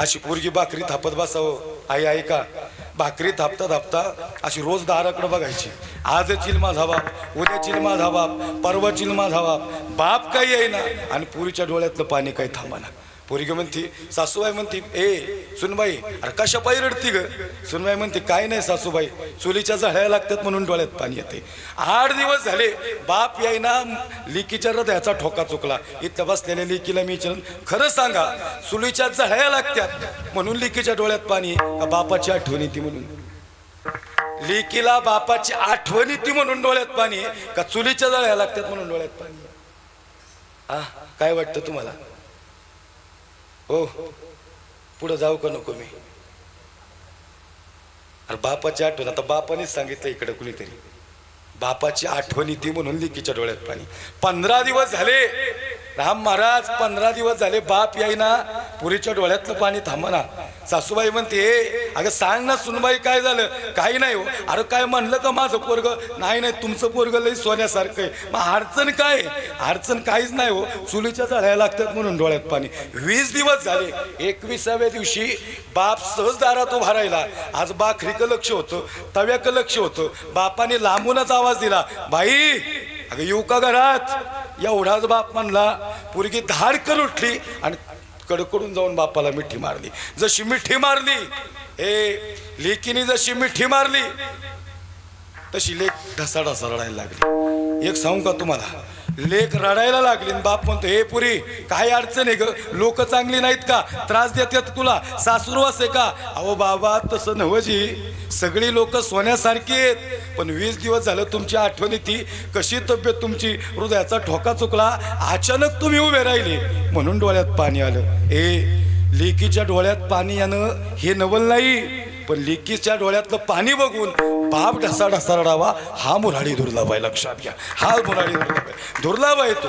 अशी पोरगी भाकरी थापत बसावं. आई ऐका भाकरी थापता थापता अशी रोज दाराकडे बघायची. आज चिलमा झावा बाप उद्या चिलमा झावा बाप परवा चिलमा बाप बाप काही येईना आणि पुरीच्या डोळ्यातलं पाणी काही थांबाना पोरगी म्हणती सासूबाई म्हणती ए सुनबाई अरे कशा पायी रडती ग? सुनबाई म्हणते काय नाही सासूबाई चुलीच्या झळ्या लागतात म्हणून डोळ्यात पाणी येते. आठ दिवस झाले बाप यायना लिकीच्या हृदयाचा ठोका चुकला. इथं बसलेल्या लिकीला मी विचारून खरं सांगा चुलीच्या झळ्या लागतात म्हणून लिकीच्या डोळ्यात पाणी का बापाची आठवण येते म्हणून? लिकीला बापाची आठवण येते म्हणून डोळ्यात पाणी का चुलीच्या जळ्या लागतात म्हणून डोळ्यात पाणी आ काय वाटतं तुम्हाला? हो, हो पुढं जाऊ का नको मी? अरे बापाची आठवण आता बापानेच सांगितलं इकडे कुणीतरी. बापाची आठवण येते म्हणून लिकीच्या डोळ्यात पाणी. पंधरा दिवस झाले. राम महाराज पंधरा दिवस झाले बाप यायना. पुरीच्या डोळ्यातलं पाणी थांबना. सासूबाई म्हणते "ए, अगं सांग ना सुनबाई काय झालं? काही नाही हो. अरे काय म्हणलं का माझं पोरग? नाही नाही तुमचं पोरग लई सोन्यासारखं आहे. मग अडचण काय अडचण काहीच नाही हो. चुलीच्या जाळ्या लागतात म्हणून डोळ्यात पाणी. वीस दिवस झाले. एकविसाव्या दिवशी बाप सहज दारात उभा राहिला. आज बाखरीचं लक्ष होतं तव्याकं लक्ष होतं. बापाने लांबूनच आवाज दिला बाई अगं येऊ का घरात? एवढाच बाप म्हणला पोरगी धाडकन उठली आणि कडकडून जाऊन बापाला मिठी मारली. जशी मिठी मारली ए लेकीने जशी मिठी मारली तशी लेख ढसाढसा ढसा रडायला लागली. एक सांगू का तुम्हाला? लेख रडायला लागली बाप म्हणतो हे पुरी काय अडचण आहे ग? लोक चांगली नाहीत का? त्रास देतात तुला? सासुरवास आहे का? अहो बाबा तसं नवजी सगळी लोक सोन्यासारखी आहेत. पण वीस दिवस झालं तुमची आठवणी ती कशी तब्येत तुमची? हृदयाचा ठोका चुकला. अचानक तुम्ही उभे राहिले. म्हणून डोळ्यात पाणी आलं. ए लेकीच्या डोळ्यात पाणी यानं हे नवल नाही. पण लेकीच्या डोळ्यातलं पाणी बघून बाप ढसा ढसा रडावा हा मुराडी दुर्लाभ आहे लक्षात घ्या. हा मुराडी दुर्लभ आहे दुर्लाभ आहे तो